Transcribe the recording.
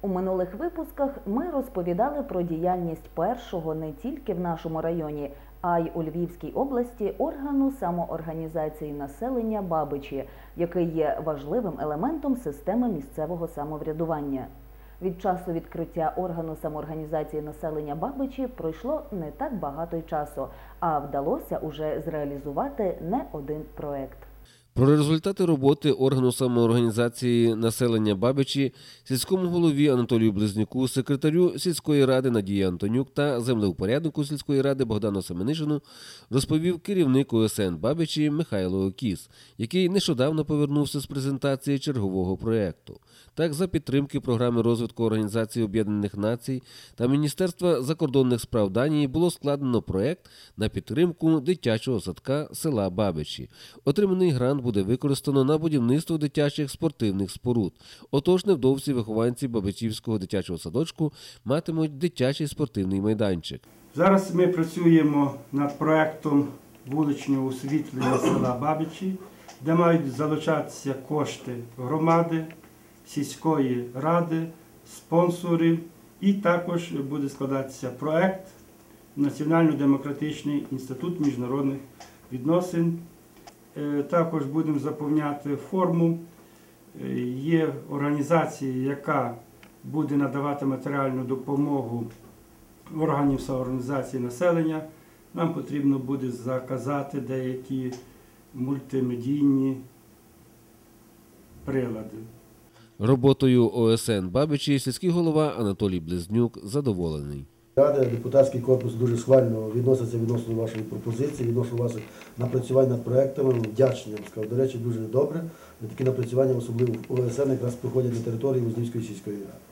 У минулих випусках ми розповідали про діяльність першого не тільки в нашому районі, а й у Львівській області органу самоорганізації населення Бабичі, який є важливим елементом системи місцевого самоврядування. Від часу відкриття органу самоорганізації населення Бабичі пройшло не так багато часу, а вдалося уже зреалізувати не один проект. Про результати роботи органу самоорганізації населення Бабичі сільському голові Анатолію Близнюку, секретарю сільської ради Надії Антонюк та землеупоряднику сільської ради Богдану Семенишину розповів керівник ОСН Бабичі Михайло Окіс, який нещодавно повернувся з презентації чергового проєкту. Так, за підтримки програми розвитку Організації Об'єднаних Націй та Міністерства закордонних справ Данії було складено проєкт на підтримку дитячого садка села Бабичі. Отриманий грант буде використано на будівництво дитячих спортивних споруд. Отож, невдовзі вихованці Бабичівського дитячого садочку матимуть дитячий спортивний майданчик. Зараз ми працюємо над проектом вуличного освітлення села Бабичі, де мають залучатися кошти громади, сільської ради, спонсори, і також буде складатися проект Національно-демократичний інститут міжнародних відносин. Е, Також будемо заповняти форму. Е, Є організація, яка буде надавати матеріальну допомогу органів самоорганізації населення, нам потрібно буде заказати деякі мультимедійні прилади. Роботою ОСН Бабичі сільський голова Анатолій Близнюк задоволений. Рада, депутатський корпус дуже схвально відноситься відносно вашої пропозиції, відносно ваших напрацювань над проектами. Вдячні, я б сказав. До речі, дуже добре. Такі напрацювання, особливо в ОСН, якраз проходять на території Вознівської сільської ради.